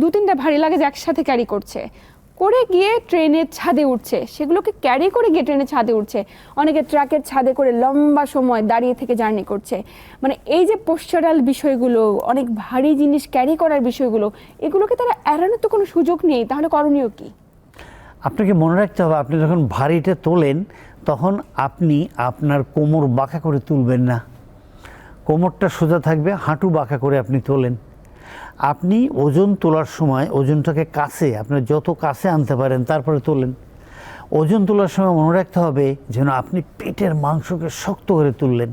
দু তিনটা ভারী লাগেজ একসাথে ক্যারি করছে। করে গিয়ে ট্রেনের ছাদে উঠছে। সেগুলোকে ক্যারি করে গিয়ে ট্রেনের ছাদে উঠছে। অনেকে ট্রাকের ছাদে করে লম্বা সময় দাঁড়িয়ে থেকে জার্নি করছে। মানে এই যে পোস্টারাল বিষয়গুলো, অনেক ভারী জিনিস ক্যারি করার বিষয়গুলো, এগুলোকে তারা এড়ানোর তো কোনো সুযোগ নেই। তাহলে করণীয় কি? আপনাকে মনে রাখতে হবে, আপনি যখন ভারীটা তোলেন, তখন আপনি আপনার কোমর বাঁকা করে তুলবেন না। কোমরটা সোজা থাকবে, হাঁটু বাঁকা করে আপনি তোলেন। আপনি ওজন তোলার সময় ওজনটাকে কাছে আপনার যত কাছে আনতে পারেন তারপরে তোলেন ওজন তোলার সময় মনে রাখতে হবে যেন আপনি পেটের মাংসকে শক্ত করে তুললেন।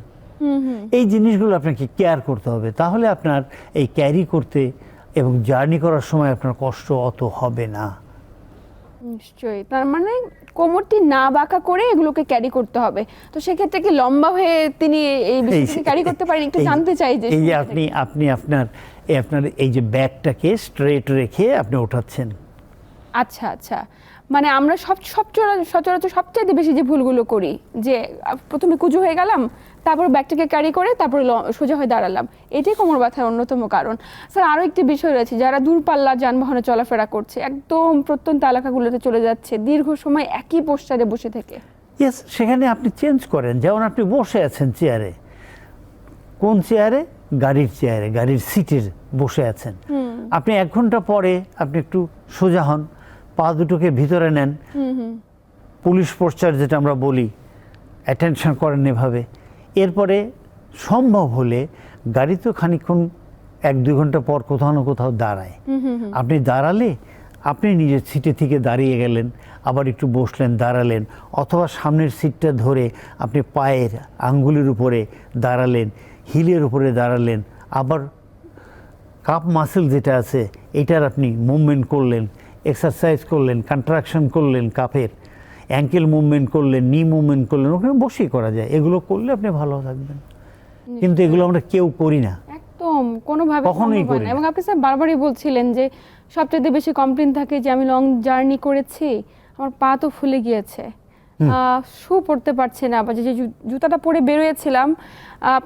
এই জিনিসগুলো আপনাকে কেয়ার করতে হবে। তাহলে আপনার এই ক্যারি করতে এবং জার্নি করার সময় আপনার কষ্ট অত হবে না। নিশ্চয়ই। তার মানে কোমরটি না বাঁকা করে এগুলোকে ক্যারি করতে হবে। তো সেক্ষেত্রে কি লম্বা হয়ে তিনি এই ক্যারি করতে পারেন? একটু জানতে চাই যে এই যে আপনি আপনি আপনার আপনার এই যে ব্যাগটাকে স্ট্রেট রেখে আপনি ওঠাচ্ছেন। আচ্ছা আচ্ছা। মানে আমরা সব সব চরা- সচরাচর সবচাইতে বেশি যে ভুলগুলো করি যে প্রথমে কুজো হয়ে গেলাম তারপর ব্যাগটাকে ক্যারি করে তারপরে সোজা হয়ে দাঁড়ালাম। এটাই কোমর ব্যথার অন্যতম কারণ। স্যার আরও একটি বিষয় রয়েছে যারা দূরপাল্লার যানবাহনে চলাফেরা করছে একদম প্রত্যন্ত এলাকাগুলোতে চলে যাচ্ছে দীর্ঘ সময় একই পোস্টারে বসে থেকে। ইয়েস সেখানে আপনি চেঞ্জ করেন। যেমন আপনি বসে আছেন চেয়ারে কোন চেয়ারে গাড়ির চেয়ারে গাড়ির সিটের বসে আছেন। আপনি এক ঘণ্টা পরে আপনি একটু সোজা হন পা দুটোকে ভিতরে নেন। পুলিশ পোস্টার যেটা আমরা বলি অ্যাটেনশন করেন এভাবে। এরপরে সম্ভব হলে গাড়ি তো খানিকক্ষণ এক দুই ঘণ্টা পর কোথাও না কোথাও দাঁড়ায়। আপনি দাঁড়ালে আপনি নিজের সিটে থেকে দাঁড়িয়ে গেলেন আবার একটু বসলেন দাঁড়ালেন অথবা সামনের সিটটা ধরে আপনি পায়ের আঙ্গুলের উপরে দাঁড়ালেন হিলের উপরে দাঁড়ালেন আবার কাপ মাসেল যেটা আছে এটার আপনি মুভমেন্ট করলেন এক্সারসাইজ করলেন কন্ট্রাকশন করলেন কাপের অ্যাঙ্কেল মুভমেন্ট করলেন নি মুভমেন্ট করলেন ওখানে বসেই করা যায়। এগুলো করলে আপনি ভালো থাকবেন। কিন্তু এগুলো আমরা কেউ করি না। একদম কোনোভাবে কখনোই করি। এবং আপনি স্যার বারবারই বলছিলেন যে সবচেয়ে বেশি কমপ্লেন থাকে যে আমি লং জার্নি করেছি আমার পা তো ফুলে গিয়েছে। শু পড়তে পারছে না বা যে জুতাটা পরে বেরোয়েছিলাম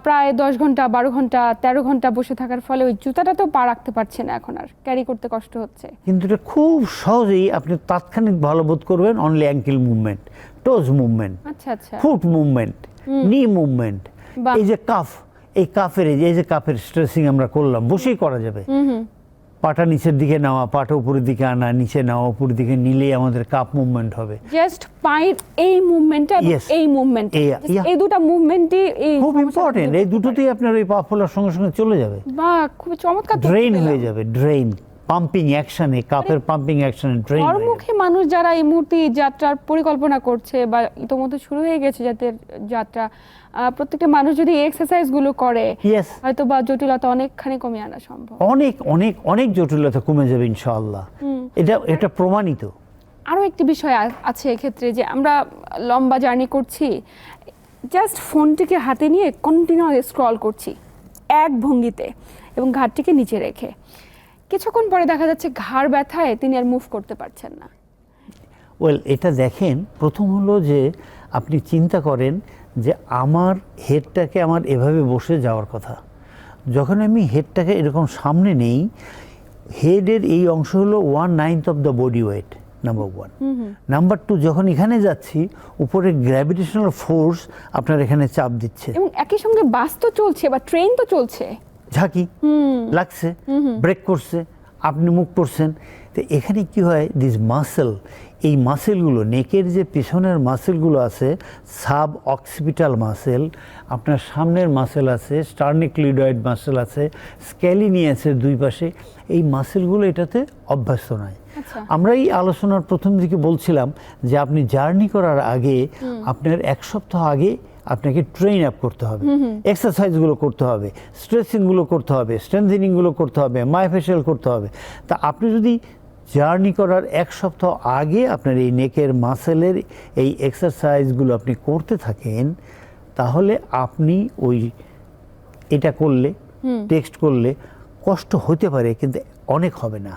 প্রায় দশ ঘণ্টা বারো ঘণ্টা তেরো ঘণ্টা বসে থাকার ফলে ওই জুতাটাতেও পা রাখতে পারছে না এখন আর ক্যারি করতে কষ্ট হচ্ছে। কিন্তু এটা খুব সহজেই আপনি তাৎক্ষণিক ভালো বোধ করবেন only ankle movement toes movement আচ্ছা আচ্ছা। Foot movement knee movement. এই যে কাফ এই কাফের এই যে- এই যে কাফের স্ট্রেসিং আমরা করলাম বসেই করা যাবে। পাটা নিচের দিকে নেওয়া পাটা উপরের দিকে আনা নিচে নেওয়া উপরের দিকে নিলেই আমাদের কাপ মুভমেন্ট হবে। জাস্ট পায়ের এই মুভমেন্টটা. এই মুভমেন্ট এই- দুটো মুভমেন্টই এই খুব ইম্পর্টেন্ট এই দুটোতেই আপনার ওই পা ফোলার সঙ্গে সঙ্গে চলে যাবে। বা বাহ খুব চমৎকার ড্রেন হয়ে যাবে ড্রেন পাম্পিং অ্যাকশনে কাপের পাম্পিং অ্যাকশনে হয়ে যাবে মানুষ যারা এই মুহূর্তে যাত্রার পরিকল্পনা করছে বা ইতোমধ্যে শুরু হয়ে গেছে যাদের যাত্রা প্রত্যেকটা মানুষ যদি এই এক্সারসাইজগুলো করে হয়তো বা জটিলতা অনেকখানি কমে আনা সম্ভব। অনেক অনেক অনেক জটিলতা কমে যাবে ইনশাআল্লাহ। এটা এটা প্রমাণিত। আরও একটি বিষয় আছে এক্ষেত্রে যে আমরা লম্বা জার্নি করছি জাস্ট ফোনটিকে হাতে নিয়ে কন্টিনিউ স্ক্রল করছি এক ভঙ্গিতে এবং ঘাটটিকে নিচে রেখে। কিছুক্ষণ পরে দেখা যাচ্ছে ঘাড় ব্যথায় তিনি আর মুভ করতে পারছেন না। ওয়েল এটা দেখেন প্রথম হলো যে আপনি চিন্তা করেন যে আমার হেডটাকে আমার এভাবে বসে যাওয়ার কথা। যখন আমি হেডটাকে এরকম সামনে নেই হেডের এই অংশ হলো one ninth of the body weight number one number two যখন এখানে যাচ্ছি উপরে গ্র্যাভিটেশনাল ফোর্স আপনার এখানে চাপ দিচ্ছে। এবং একই সঙ্গে বাস তো চলছে বা ট্রেন তো চলছে। ঝাঁকি লাগছে ব্রেক করছে আপনি মুখ করছেন তো এখানে কি হয় দিস মাসেল এই মাসেলগুলো নেকের যে পেছনের মাসেলগুলো আছে সাব অক্সিপিটাল মাসেল আপনার সামনের মাসেল আছে স্টার্নিক্লিডয়েড মাসেল আছে স্ক্যালিনি আছে দুই পাশে এই মাসেলগুলো এটাতে অভ্যস্ত নয়। আচ্ছা। আমরা এই আলোচনার প্রথম দিকে বলছিলাম যে আপনি জার্নি করার আগে আপনার এক সপ্তাহ আগে আপনাকে ট্রেন আপ করতে হবে। এক্সারসাইজগুলো করতে হবে স্ট্রেচিংগুলো করতে হবে স্ট্রেংথেনিংগুলো করতে হবে মাইফেশিয়াল করতে হবে। তা আপনি যদি জার্নি করার এক সপ্তাহ আগে আপনার এই নেকের মাসেলের এই এক্সারসাইজগুলো আপনি করতে থাকেন তাহলে আপনি ওই এটা করলে টেক্সট করলে কষ্ট হতে পারে কিন্তু অনেক হবে না।